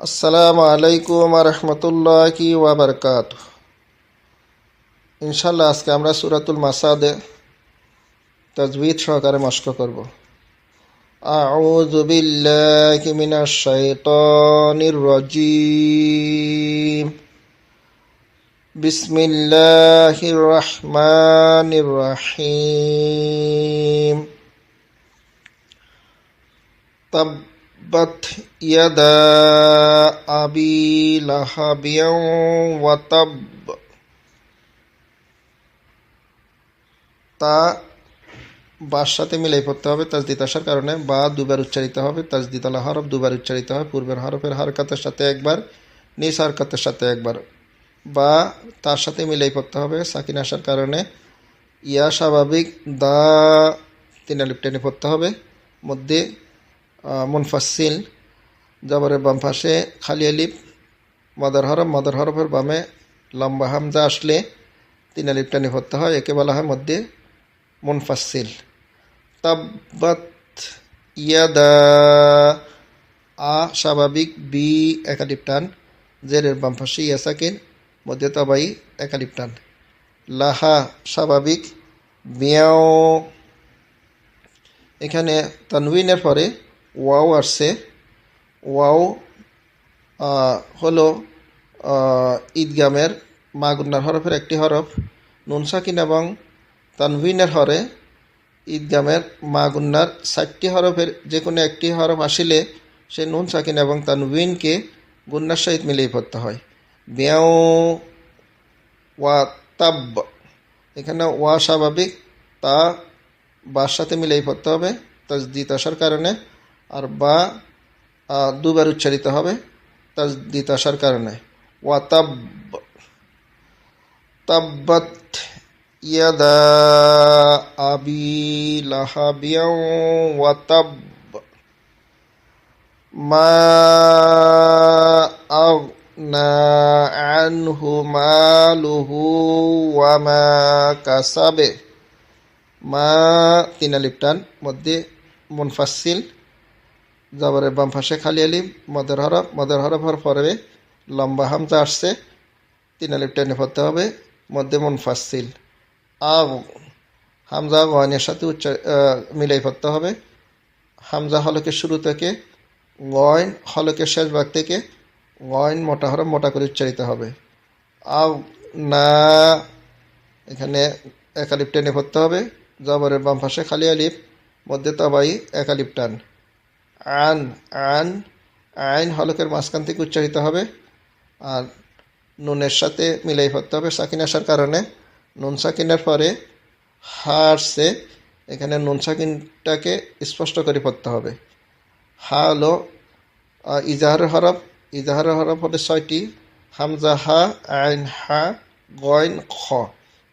আসসালামু আলাইকুম রহমতুল্লাহি ওয়াবারকাত ইনশাল্লাহ আজকে আমরা সুরাতুল মাসাদে তাজবিদ সহকারে মস্ক করব أعوذ بالله من الشيطان الرجيم بسم الله الرحمن الرحيم تبت يدا أبي لهب وتب তা বার সাথে মিলাই পড়তে হবে তাজদিদ আসার কারণে বা দুবার উচ্চারিত হবে তাজদিদ আলা হরফ দুবার উচ্চারিত হয় পূর্বের হরফের হারকাতের সাথে একবার নিজ হারকাতের সাথে একবার বা তার সাথে মিলাই পড়তে হবে সাকিন আসার কারণে ইয়া স্বাভাবিক দা তিন আলিপ টেনে পড়তে হবে মধ্যে মুনফাসিল জবরের বাম পাশে খালি আলিপ মাদার হরফ, মাদার হরফের বামে লম্বা হামজা আসলে তিন আলিপ টেনে হয়, একে বলা হয় মধ্যে মুনফাসিল তাব্বাত ইয়াদা, আ স্বাভাবিক, বি একালিপ টান, জেরের বাম পাশে ইয়াসাকিন মধ্যে তবাই একালিপ টান। লাহা স্বাভাবিক, মিয়াও। এখানে তানউইনের পরে ওয়াও আসছে। ওয়াও হলো ঈদগামের মাগুন্নার হরফের একটি হরফ। নুন সাকিন এবং তানভিনের হরে ঈদগামের মা গুন্নার ষাটটি হরফের যে কোনো একটি হরফ আসিলে সে নুন সাকিন এবং তানভিনকে গুন্নার সহিত মিলিয়ে পড়তে হয়। ব্যাও ওয়া, তাব। এখানে ওয়া স্বাভাবিক, তা, বার সাথে মিলিয়ে পড়তে হবে। তাজদিত আসার কারণে আর বা দুবার উচ্চারিত হবে তাজদিত আসার কারণে ওয়া তাব তাব্বাত يدا أبي لهب وتب ما أغنى عنه ماله وما كسب মা তিন আলিপ টান মধ্যে মুনফাসিল জবরের বাম পাশে খালি আলিম মদের হরফ মদের হরফ হরফের পরে লম্বা হামজা আসছে, তিন আলিপ টেনে পড়তে হবে, মধ্যে মন মুনফাসিল আগ হামজা গয়নের সাথে উচ্চার মিলাই পড়তে হবে। হামজা হলকের শুরু থেকে গয়ন হলকের শেষ ভাগ থেকে গয়ন মোটা হরফ মোটা করে উচ্চারিত হবে। আগ না, এখানে একালিপ টেনে পড়তে হবে জবরের বাম পাশে খালি আলিপ মধ্যে তবাই একালিপ টান। আন আন, আইন হলকের মাঝখান থেকে উচ্চারিত হবে। আর নুনের সাথে মিলাই পড়তে হবে সাকিন আসার কারণে। নুন সাকিনের পরে হারসে এখানে নুন সাকিনটাকে স্পষ্ট করে পড়তে হবে। হা হলো ইজাহারের হরফ ইজাহারের হরফ হলে ছয়টি। হামজা হা, আইন হা, গয়ন খ।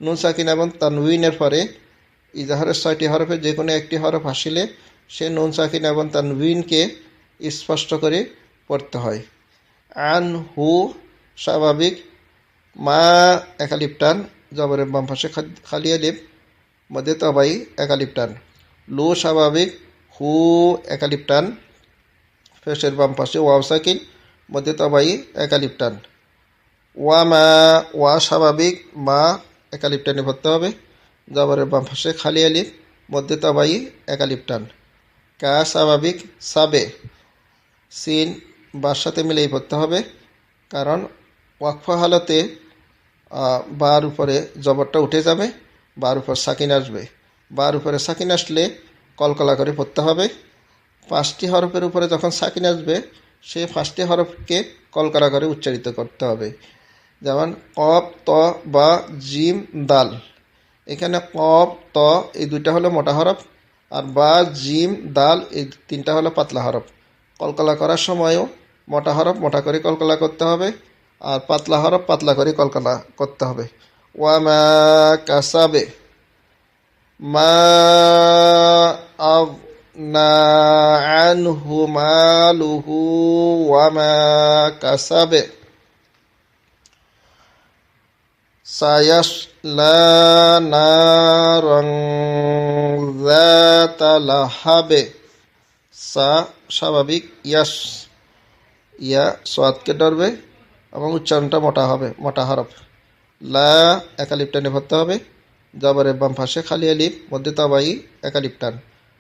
নুন সাকিন এবং তানউইনের পরে ইজাহারের ছয়টি হরফে যে কোনো একটি হরফ আসিলে সে নুন সাকিন এবং তানউইনকে স্পষ্ট করে পড়তে হয়। আন হু স্বাভাবিক, মা একালিপ টান, জবরের বাম খালি আলিপ মধ্যে তবাই একালিপ টান। লু স্বাভাবিক, হু একালিপ টান, ফেসের বাম ওয়াও সাকিন, মধ্যে তবাই একালিপ টান। ওয়া মা, ওয়া স্বাভাবিক, মা একালিপ টানে ভরতে হবে, জবরের বাম খালি আলিপ মধ্যে তবাই একালিপ টান। কা স্বাভাবিক সাবে, সিন সাথে মিলেই পড়তে হবে, কারণ ওয়াকফা হালতে বার উপরে জবরটা উঠে যাবে, বার উপর সাকিন আসবে। বার উপরে সাকিন আসলে কলকলা করে পড়তে হবে। পাঁচটি হরফের উপরে যখন সাকিন আসবে, সে পাঁচটি হরফকে কলকলা করে উচ্চারিত করতে হবে। যেমন কপ ত, বা, জিম, দাল। এখানে কপ ত, এই দুইটা হলো মোটা হরফ। আর বা, জিম দাল এই তিনটা হলো পাতলা হরফ। কলকলা করার সময়ও মোটা হরফ, মোটা করে কলকলা করতে হবে। আর পাতলা হরফ, পাতলা করে কলকাতা করতে হবে। ওয়ামা কাসাবে। মা না আনহু মালুহু ওয়ামা কাসাবে। নারং যাতা লাহাবে সা স্বাভাবিক ইয়াস। ইয়া সোয়াদকে ডরবে এবং উচ্চারণটা মোটা হবে মোটা হরফ। লা একালিপ টানে ভরতে হবে। জবরের বাম পাশে খালি আলিফ মধ্যে তবাই একালিপ টান।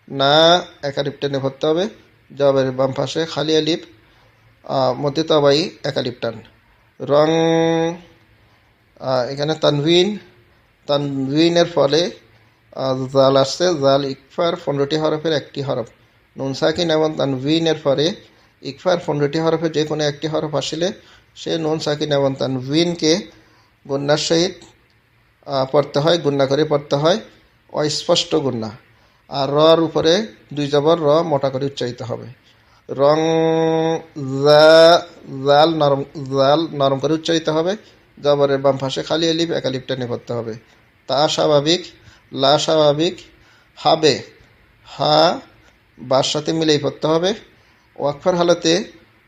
না একালিপ টেনে ভরতে হবে। জবরের বাম পাশে খালি আহ, মধ্যে তবাই একালিপ টান। রং এখানে তানভিন, তানভিনের ফলে জাল আসছে, জাল ইকফার পনেরোটি হরফের একটি হরফ। নুন সাকিন এবং তানভিনের পরে ইকফার পনেরোটি হরফের যে কোনো একটি হরফ আসলে সে নুন সাকিন এবং তানভিনকে গুন্নার সহিত পড়তে হয়, গুন্না করে পড়তে হয়, অস্পষ্ট গুন্না। আর রর উপরে দুই জবর র মোটা করে উচ্চারিত হবে। রং জাল নরম জাল নরম করে উচ্চারিত হবে। জবরের বাম পাশে খালি আলিফ একালিপ টেনে পড়তে হবে। তা স্বাভাবিক, লা স্বাভাবিক, হাবে, হা, বার সাথে মিলেই পড়তে হবে। ওয়াকফার হালতে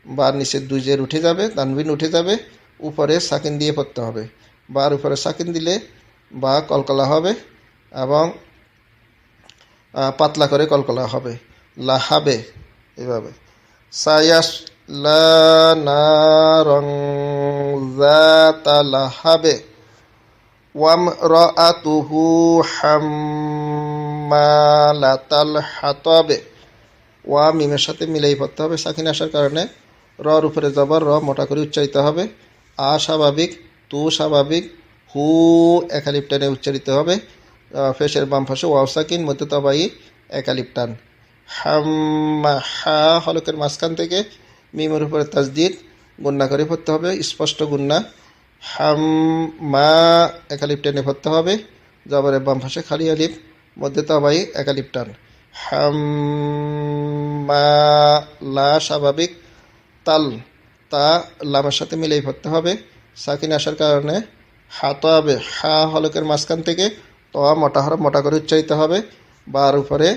বার নিচে দুই জের উঠে যাবে, তানবিন উঠে যাবে, উপরে সাকিন দিয়ে পড়তে হবে। বার উপরে সাকিন দিলে বা কলকলা হবে এবং পাতলা করে কলকলা হবে। লাহাবে এভাবে। সায়াস লানারং জাতা লাহাবে ওয়াম রাআতুহু হাম্মালাতাল হাতাবে ওয়া মিমের সাথে মিলেই পড়তে হবে। সাকিন আসার কারণে রর উপরে জবর, র মোটা করে উচ্চারিত হবে। আ স্বাভাবিক, তু স্বাভাবিক, হু একালিপ টানে উচ্চারিত হবে। ফেসের বাম পাশে ওয়াও সাকিন, মধ্যে তবাই, একালিপ টান। হাম্মা, হা হলকের মাঝখান থেকে মিমের উপরে তাজদিদ গুন্না করে পড়তে হবে, স্পষ্ট গুন্না। হাম, মা একালিপ টেনে পড়তে হবে জবরের বাম পাশে খালি আলিফ, মধ্যে তবাই একালিপ টান। হাম, মা, লা, স্বাভাবিক, তাল, তা, লামের সাথে মিলেই পড়তে হবে। সাকিন আসার কারণে হাত হবে, হা হলকের মাঝখান থেকে তোয়া মোটা হরফ, মোটা করে উচ্চারিত হবে। বার উপরে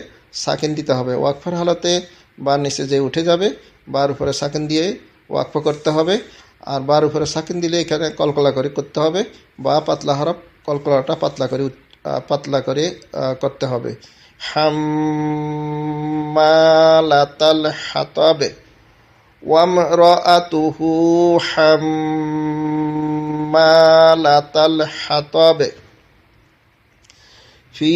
সাকিন দিতে হবে। ওয়াকফার হালতে বার নিচে যে উঠে যাবে, বার উপরে সাকিন দিয়ে ওয়াকফ করতে হবে আর বার উপরে সাকিন দিলে এখানে কলকলা করে করতে হবে বা পাতলা হরফ কলকলাটা পাতলা করে উচ- আহ, পাতলা করে আহ, করতে হবে হাম্মালাতাল হাতাবে وامرأته حمالة الحطب في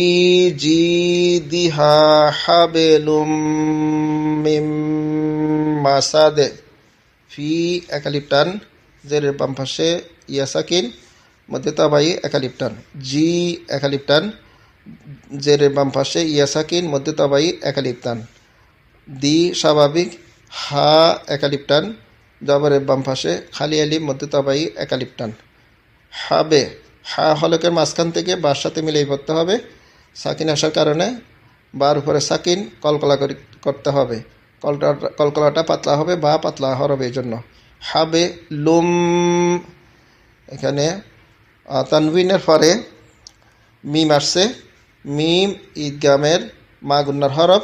جيدها حبل من مسد في একালিপটান জেরের বাম পাশে ইয়াসাকিন, মধ্যে তাবাই একালিপটান জি একালিপটান জেরের বাম পাশে ইয়াসাকিন, মধ্যে তাবাই একালিপটান দি স্বাভাবিক, হা একালিপটান জবরের বাম পাশে খালি আলিম মধ্যে তবাই একালিপটান হাবে, হা হলকের মাঝখান থেকে বার সাথে মিলেই পড়তে হবে। সাকিন আসার কারণে বার উপরে সাকিন কলকলা করে করতে হবে। কলটা কলকলাটা পাতলা হবে বা পাতলা হরবে এই জন্য। হাবে লুম, এখানে তানবিনের পরে মিম আসছে। মিম ঈদগামের মা গুন্নার হরফ,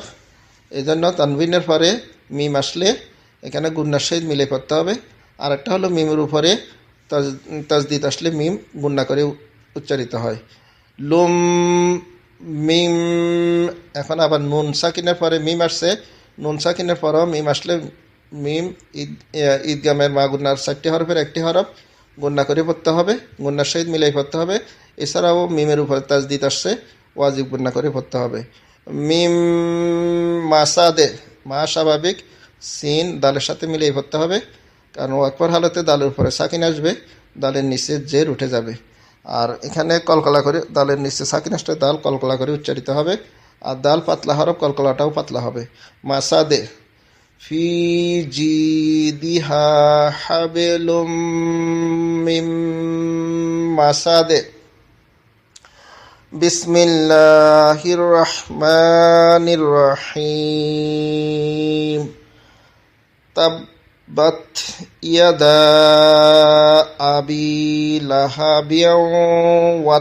এই জন্য তানবিনের পরে মিম আসলে এখানে গুন্নার সহিত মিলে পড়তে হবে। আর একটা হলো মিমের উপরে তাজ- তাজদিদ আসলে মিম গুন্না করে উচ্চারিত হয়। লুম, মিম, এখন আবার নুন সাকিনের পরে মিম আসছে। নুন সাকিনের পরেও মিম আসলে মিম ঈদ ঈদগামের মা গুন্নার চারটি হরফের একটি হরফ গুন্না করে পড়তে হবে গুন্নার সহিত মিলাই পড়তে হবে। এছাড়াও মিমের উপরে তাজদিদ আসছে, ওয়াজিব গুন্না করে পড়তে হবে। মিম মাসাদে মা স্বাভাবিক, সিন দালের সাথে মিলিয়ে পড়তে হবে, কারণ ওয়াকফর হালতে দালের উপরে সাকিন আসবে, দালের নিচে জের উঠে যাবে। আর এখানে কলকলা করে, দালের নিচে সাকিন আসলে দাল কলকলা করে উচ্চারিত হবে। আর দাল পাতলা হরফ কলকলাটাও পাতলা হবে। মাসাদে, ফি জি দিহা হাবেলুম মিম মাসাদে। বিসমিল্লাহির রহমানির রহিম। তাব্বাত ইয়াদা আবি লাহাবিয়াও ওয়া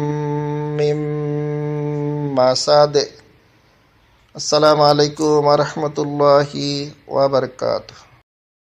মাসাদ। আসসালামু আলাইকুম আ রহমতুল্লাহি ওয়াবরকাতু